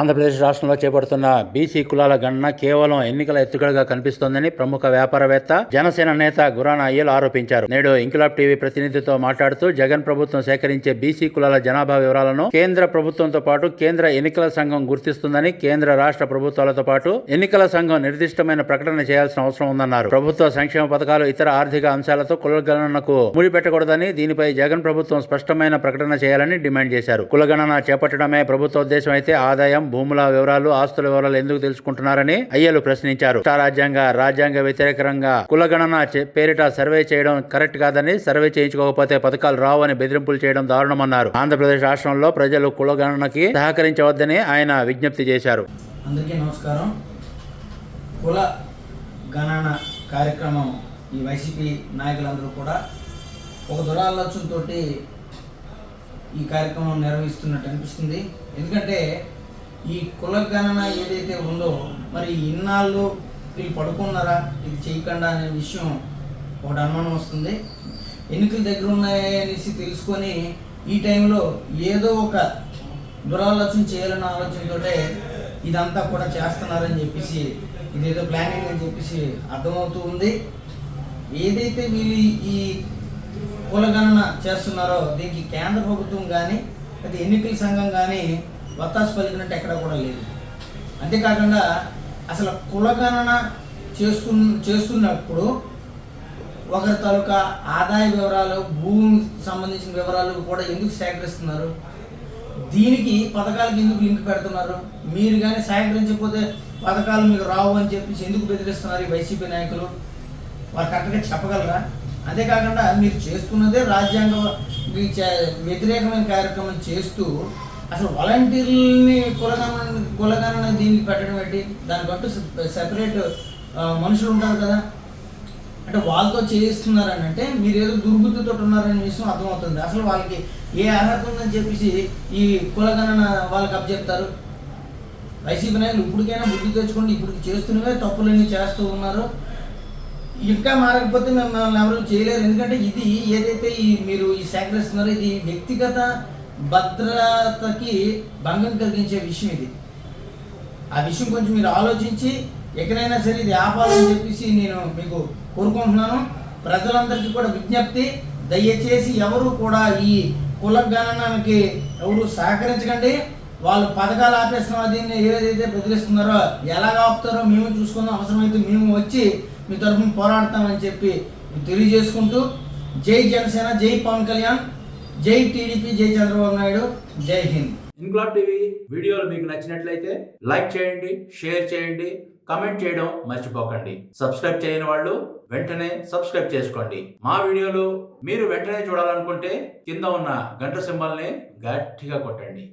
ఆంధ్రప్రదేశ్ రాష్ట్రంలో చేపడుతున్న బీసీ కులాల గణన కేవలం ఎన్నికల ఎత్తుగడగా కనిపిస్తోందని ప్రముఖ వ్యాపారవేత్త జనసేన నేత గురాన అయ్యల్ ఆరోపించారు. నేడు ఇంకిలాబ్ టీవీ ప్రతినిధితో మాట్లాడుతూ జగన్ ప్రభుత్వం సేకరించే బీసీ కులాల జనాభా వివరాలను కేంద్ర ప్రభుత్వంతో పాటు కేంద్ర ఎన్నికల సంఘం గుర్తిస్తుందని కేంద్ర రాష్ట్ర ప్రభుత్వాలతో పాటు ఎన్నికల సంఘం నిర్దిష్టమైన ప్రకటన చేయాల్సిన అవసరం ఉందన్నారు. ప్రభుత్వ సంక్షేమ పథకాలు ఇతర ఆర్థిక అంశాలతో కులగణనకు ముడిపెట్టకూడదని దీనిపై జగన్ ప్రభుత్వం స్పష్టమైన ప్రకటన చేయాలని డిమాండ్ చేశారు. కులగణన చేపట్టడమే ప్రభుత్వ ఉద్దేశం అయితే ఆదాయం భూముల వివరాలు ఆస్తుల వివరాలు ఎందుకు తెలుసుకుంటున్నారని అయ్యలు ప్రశ్నించారు. రాజ్యాంగ రాజ్యాంగ వ్యతిరేకంగా కులగణన పేరిట సర్వే చేయడం కరెక్ట్ కాదని సర్వే చేయించుకోకపోతే పథకాలు రావు అని బెదిరింపులు చేయడం దారుణమన్నారు. ఆంధ్రప్రదేశ్ రాష్ట్రంలో ప్రజలు కులగణనకి సహకరించవద్దని ఆయన విజ్ఞప్తి చేశారు. అందరికీ నమస్కారం. కుల గణన కార్యక్రమం ఈ వైసీపీ నాయకులందరూ కూడా ఒక దురాలోచనతో ఈ కార్యక్రమం నిర్వహిస్తున్నట్టు అనిపిస్తుంది. ఎందుకంటే ఈ కుల గణన ఏదైతే ఉందో మరి ఇన్నాళ్ళు వీళ్ళు పడుకున్నారా? ఇది చేయకుండా అనే విషయం ఒకటి అనుమానం వస్తుంది. ఎన్నికల దగ్గర ఉన్నాయనేసి తెలుసుకొని ఈ టైంలో ఏదో ఒక దురాలోచన చేయాలన్న ఆలోచనతోటే ఇదంతా కూడా చేస్తున్నారని చెప్పేసి ఇదేదో ప్లానింగ్ అని చెప్పేసి అర్థమవుతూ ఉంది. ఏదైతే వీళ్ళు ఈ కులగణన చేస్తున్నారో దీనికి కేంద్ర ప్రభుత్వం కానీ అది ఎన్నికల సంఘం కానీ వత్తాసు పలికినట్టు ఎక్కడ కూడా లేదు. అంతేకాకుండా అసలు కులగణన చేస్తు చేస్తున్నప్పుడు ఒకరి తాలూకా ఆదాయ వివరాలు భూమికి సంబంధించిన వివరాలు కూడా ఎందుకు సేకరిస్తున్నారు? దీనికి పథకాలకు ఎందుకు లింక్ పెడుతున్నారు? మీరు కానీ సేకరించకపోతే పథకాలు మీకు రావు అని చెప్పేసి ఎందుకు బెదిరిస్తున్నారు ఈ వైసీపీ నాయకులు? వారు కరెక్ట్గా చెప్పగలరా? అంతేకాకుండా మీరు చేస్తున్నదే రాజ్యాంగ చే- వ్యతిరేకమైన కార్యక్రమం చేస్తూ అసలు వాలంటీర్ని కులగణన కులగణన దీనికి పెట్టడం ఏంటి? దానికంటూ సెపరేట్ మనుషులు ఉంటారు కదా. అంటే వాళ్ళతో చేయిస్తున్నారని అంటే మీరు ఏదో దుర్బుద్ధితో ఉన్నారని విషయం అర్థమవుతుంది. అసలు వాళ్ళకి ఏ అర్హత ఉందని చెప్పేసి ఈ కులగణన వాళ్ళకి అప్పచెప్తారు. వైసీపీ నాయకులు ఇప్పటికైనా బుద్ధి తెచ్చుకోండి ఇప్పుడు చేస్తున్నవే తప్పులన్నీ చేస్తూ ఉన్నారు. ఇంకా మారకపోతే మిమ్మల్ని ఎవరు చేయలేరు. ఎందుకంటే ఇది ఏదైతే ఈ మీరు ఈ సేకరిస్తున్నారో ఇది వ్యక్తిగత భద్రతకి భంగం కలిగించే విషయం ఇది. ఆ విషయం కొంచెం మీరు ఆలోచించి ఎక్కడైనా సరే ఇది ఆపాలని చెప్పేసి నేను మీకు కోరుకుంటున్నాను. ప్రజలందరికీ కూడా విజ్ఞప్తి దయచేసి ఎవరు కూడా ఈ కుల గణనకి ఎవరు సహకరించకండి. వాళ్ళు పథకాలు ఆపేస్తున్నాం దీన్ని ఏదైతే బెదిరిస్తున్నారో ఎలా ఆపుతారో మేము చూసుకుందాం. అవసరమైతే మేము వచ్చి మీ తరఫున పోరాడతామని చెప్పి తెలియజేసుకుంటూ జై జనసేన జై పవన్ కళ్యాణ్. జై టీడీపీ జై చంద్రబాబు నాయుడు జై హింద్. ఇన్క్లాబ్ టీవీ వీడియోలు మీకు నచ్చినట్లయితే లైక్ చేయండి షేర్ చేయండి కమెంట్ చేయడం మర్చిపోకండి. సబ్స్క్రైబ్ చేయని వాళ్ళు వెంటనే సబ్స్క్రైబ్ చేసుకోండి. మా వీడియోలు మీరు వెంటనే చూడాలనుకుంటే కింద ఉన్న గంట సింబల్ని గట్టిగా కొట్టండి.